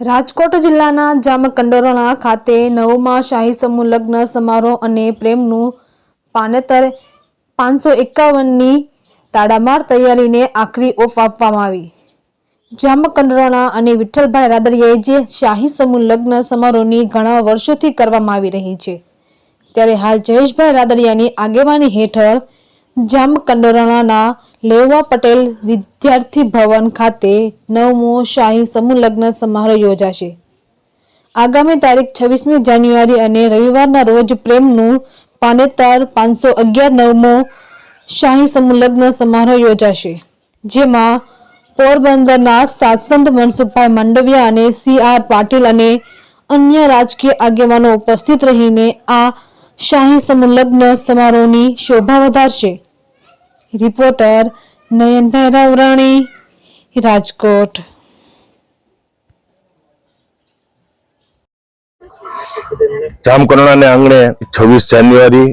રાજકોટ જિલ્લાના જામકંડોરણા ખાતે નવમા શાહી સમૂહ લગ્ન સમારોહ અને પ્રેમનું પાનેતર પાંચસો એકાવનની તાડામાર તૈયારીને આખરી ઓપ આપવામાં આવી. જામકંડોરણા અને વિઠ્ઠલભાઈ રાદડિયાએ જે શાહી સમૂહ લગ્ન સમારોહની ઘણા વર્ષોથી કરવામાં આવી રહી છે, ત્યારે હાલ જયેશભાઈ રાદડિયાની આગેવાની હેઠળ જામકંડોરણાના લેવા પટેલ વિદ્યાર્થી ભવન ખાતે નવમો શાહી સમૂહ લગ્ન સમારોહ યોજાશે. આગામી તારીખ છવ્વીસમી જાન્યુઆરી અને રવિવારના રોજ પ્રેમનું પાનેતર પાંચસો અગિયાર નવમો શાહી સમૂહ લગ્ન સમારોહ યોજાશે, જેમાં પોરબંદરના સાસંદ મનસુખભાઈ માંડવિયા અને સી આર પાટીલ અને અન્ય રાજકીય આગેવાનો ઉપસ્થિત રહીને આ શાહી સંલગ્ન સમારોહની શોભા વધારશે. રિપોર્ટર નયનભાઈ રાવરાણી, રાજકોટ. જામકરણાને આંગણે છવ્વીસ જાન્યુઆરી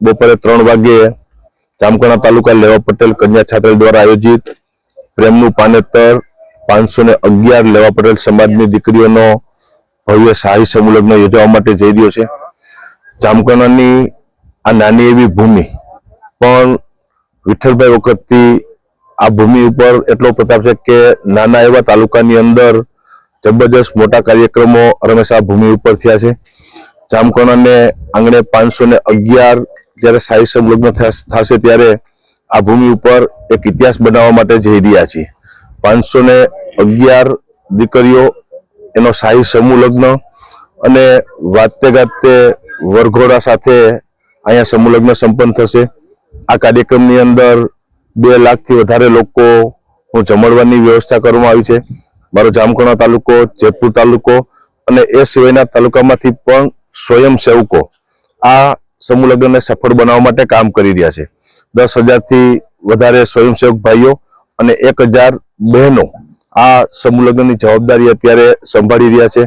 બપોરે ત્રણ વાગ્યે જામકરણા તાલુકા લેવા પટેલ કન્યા છાત્રાલય દ્વારા આયોજિત પ્રેમનું પાનેતર પાંચસો ને અગિયાર લેવા પટેલ સમાજની દીકરીઓનો ભવ્ય શાહી સંલગ્ન યોજવા માટે જઈ રહ્યો છે. જામકરણાની આ નાની એવી ભૂમિ, પણ વિઠ્ઠલભાઈ વખતથી આ ભૂમિ ઉપર એટલો પ્રતાપ છે કે નાના એવા તાલુકાની અંદર જબરજસ્ત મોટા કાર્યક્રમો હંમેશા ભૂમિ ઉપર થયા છે. જામકરણાને આંગણે પાંચસો ને અગિયાર જ્યારે શાહી સંલગ્ન થશે ત્યારે આ ભૂમિ ઉપર એક ઇતિહાસ બનાવવા માટે જઈ રહ્યા છીએ. પાંચસો ને અગિયાર દીકરીઓ, એનો શાહી સમૂહ લગ્ન અને વાતે ગાતે વરઘોડા સાથે અહીંયા સમૂહલગ્ન સંપન્ન થશે. આ કાર્યક્રમની અંદર બે લાખથી વધારે લોકો હું જમણવાની વ્યવસ્થા કરવામાં આવી છે. મારો જામકણા તાલુકો, જેતપુર તાલુકો અને એ સિવાયના તાલુકામાંથી પણ સ્વયંસેવકો આ સમૂહલગ્નને સફળ બનાવવા માટે કામ કરી રહ્યા છે. દસ હજારથી વધારે સ્વયંસેવક ભાઈઓ અને એક હજાર બહેનો આ સમૂહલગ્નની જવાબદારી અત્યારે સંભાળી રહ્યા છે.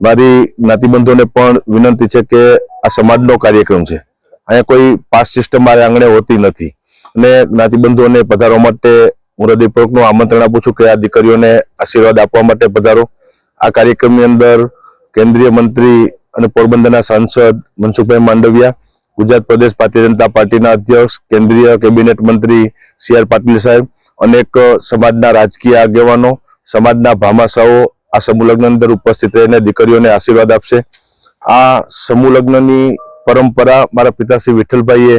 મારી જ્ઞાતિબંધોને પણ વિનંતી છે કે આ સમાજનો કાર્યક્રમ છે. અહીંયા કોઈ પાસ સિસ્ટમ મારે આંગણે હોતી નથી. અને જ્ઞાતિબંધોને પધારવા માટે હું હૃદયપૂર્વકનું આમંત્રણ આપું છું કે આ દીકરીઓને આશીર્વાદ આપવા માટે પધારો. આ કાર્યક્રમની અંદર કેન્દ્રીય મંત્રી અને પોરબંદરના સાંસદ મનસુખભાઈ માંડવિયા, ગુજરાત પ્રદેશ ભારતીય જનતા પાર્ટીના અધ્યક્ષ, કેન્દ્રીય કેબિનેટ મંત્રી સી આર પાટીલ સાહેબ, અનેક સમાજના રાજકીય આગેવાનો, સમાજના ભામાશાઓ આ સમૂહ લગ્ન અંદર ઉપસ્થિત રહીને દીકરીઓને આશીર્વાદ આપશે. આ સમૂહ લગ્નની પરંપરા મારા પિતાશ્રી વિઠ્ઠલભાઈએ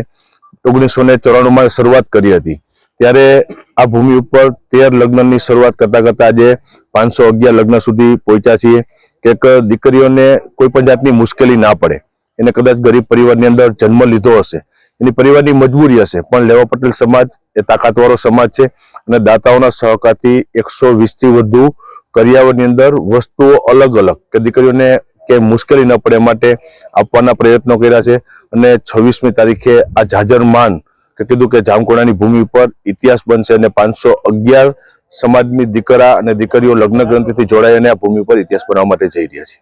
ઓગણીસો ને ચોરાણુંમાં શરૂઆત કરી હતી. ત્યારે આ ભૂમિ ઉપર તેર લગ્નની શરૂઆત કરતા કરતા આજે પાંચસો અગિયાર લગ્ન સુધી પહોંચ્યા છીએ કે દીકરીઓને કોઈ પણ જાતની મુશ્કેલી ના પડે. એને કદાચ ગરીબ પરિવારની અંદર જન્મ લીધો હશે. એની પરિવારની મજબૂરી હશે. પણ લેવા પટેલ સમાજ એ તાકાતવાળો સમાજ છે અને દાતાઓના સહકારથી એકસો વીસથી વધુ કરિયાવરની અંદર વસ્તુઓ અલગ અલગ કે દીકરીઓને કે મુશ્કેલી ન પડે માટે આપવાના પ્રયત્નો કર્યા છે. અને છવ્વીસમી તારીખે આ જાજર માન કે કીધું કે જામકોડાની ભૂમિ ઉપર ઇતિહાસ બનશે અને પાંચસો અગિયાર સમાજની દીકરા અને દીકરીઓ લગ્ન ગ્રંથિથી જોડાઈને આ ભૂમિ ઉપર ઇતિહાસ બનાવવા માટે જઈ રહ્યા છે.